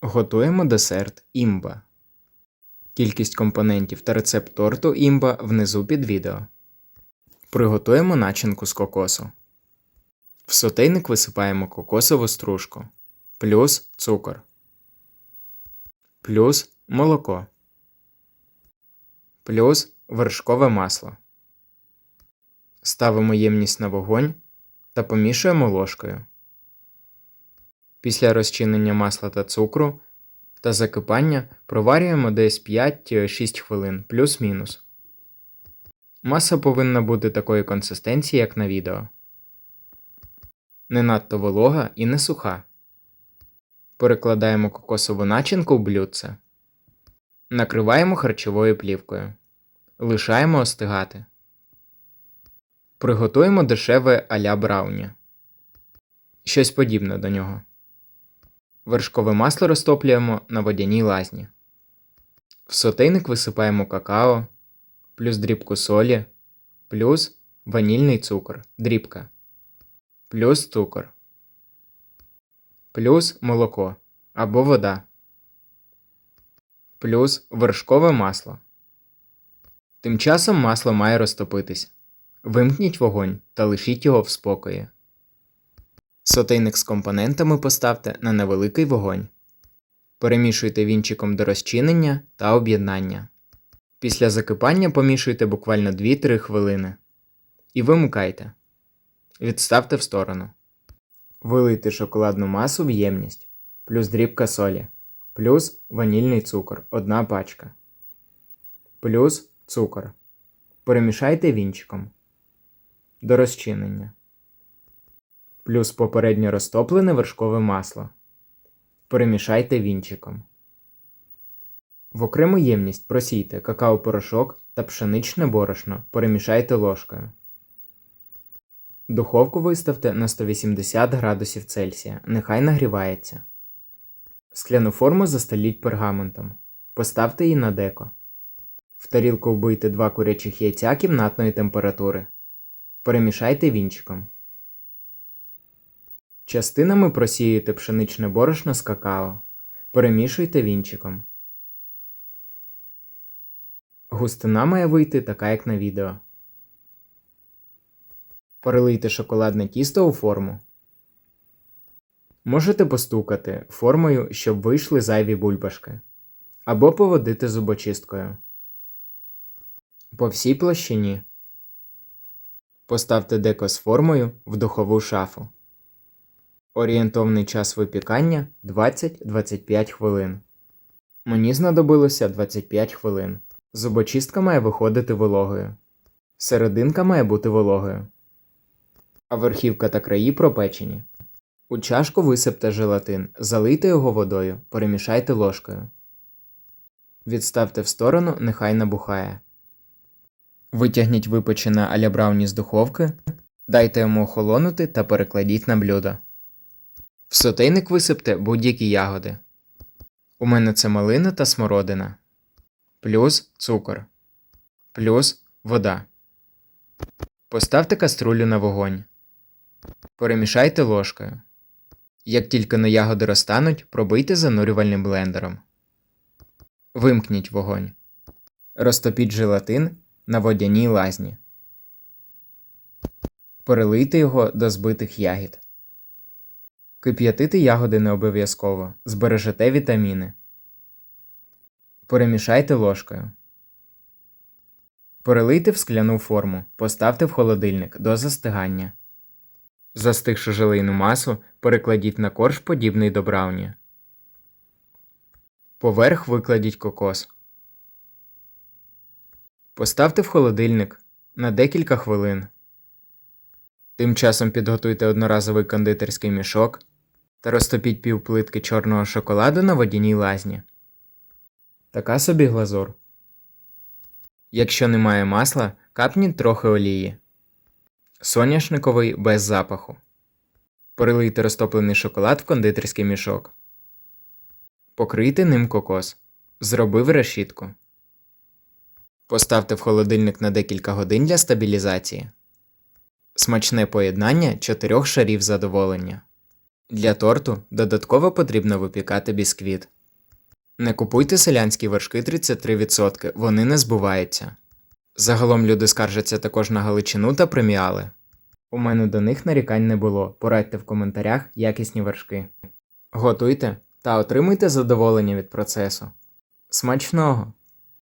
Готуємо десерт імба. Кількість компонентів та рецепт торту імба внизу під відео. Приготуємо начинку з кокосу. В сотейник висипаємо кокосову стружку, плюс цукор, плюс молоко, плюс вершкове масло. Ставимо ємність на вогонь та помішуємо ложкою. Після розчинення масла та цукру та закипання проварюємо десь 5-6 хвилин, плюс-мінус. Маса повинна бути такої консистенції, як на відео. Не надто волога і не суха. Перекладаємо кокосову начинку в блюдце. Накриваємо харчовою плівкою. Лишаємо остигати. Приготуємо дешеве аля брауні. Щось подібне до нього. Вершкове масло розтоплюємо на водяній лазні. В сотейник висипаємо какао, плюс дрібку солі, плюс ванільний цукор, дрібка, плюс цукор, плюс молоко або вода, плюс вершкове масло. Тим часом масло має розтопитись. Вимкніть вогонь та лишіть його в спокої. Сотейник з компонентами поставте на невеликий вогонь. Перемішуйте вінчиком до розчинення та об'єднання. Після закипання помішуйте буквально 2-3 хвилини. І вимикайте. Відставте в сторону. Вилийте шоколадну масу в ємність, плюс дрібка солі, плюс ванільний цукор 1 пачка, плюс цукор. Перемішайте вінчиком до розчинення плюс попередньо розтоплене вершкове масло. Перемішайте вінчиком. В окрему ємність просійте какао-порошок та пшеничне борошно. Перемішайте ложкою. Духовку виставте на 180 градусів Цельсія. Нехай нагрівається. Скляну форму застеліть пергаментом. Поставте її на деко. В тарілку вбийте 2 курячих яйця кімнатної температури. Перемішайте вінчиком. Частинами просіюйте пшеничне борошно з какао. Перемішуйте вінчиком. Густина має вийти така, як на відео. Перелийте шоколадне тісто у форму. Можете постукати формою, щоб вийшли зайві бульбашки. Або поводити зубочисткою. По всій площині. Поставте деко з формою в духову шафу. Орієнтовний час випікання 20-25 хвилин. Мені знадобилося 25 хвилин. Зубочистка має виходити вологою. Серединка має бути вологою. А верхівка та краї пропечені. У чашку висипте желатин, залийте його водою, перемішайте ложкою. Відставте в сторону, нехай набухає. Витягніть випечене аля брауні з духовки, дайте йому охолонути та перекладіть на блюдо. В сотейник висипте будь-які ягоди. У мене це малина та смородина, плюс цукор, плюс вода. Поставте каструлю на вогонь. Перемішайте ложкою. Як тільки на ягоди розтануть, пробийте занурювальним блендером. Вимкніть вогонь. Розтопіть желатин на водяній лазні. Перелийте його до збитих ягід. Кип'ятити ягоди не обов'язково, збережете вітаміни. Перемішайте ложкою. Перелийте в скляну форму, поставте в холодильник до застигання. Застигши желейну масу, перекладіть на корж подібний до брауні. Поверх викладіть кокос. Поставте в холодильник на декілька хвилин. Тим часом підготуйте одноразовий кондитерський мішок та розтопіть пів плитки чорного шоколаду на водяній лазні. Така собі глазур. Якщо немає масла, капніть трохи олії. Соняшниковий без запаху. Перелийте розтоплений шоколад в кондитерський мішок. Покрийте ним кокос. Зробив решітку. Поставте в холодильник на декілька годин для стабілізації. Смачне поєднання чотирьох шарів задоволення. Для торту додатково потрібно випікати бісквіт. Не купуйте селянські вершки 33%, вони не збуваються. Загалом люди скаржаться також на галичину та преміали. У мене до них нарікань не було. Порадьте в коментарях якісні вершки. Готуйте та отримуйте задоволення від процесу. Смачного!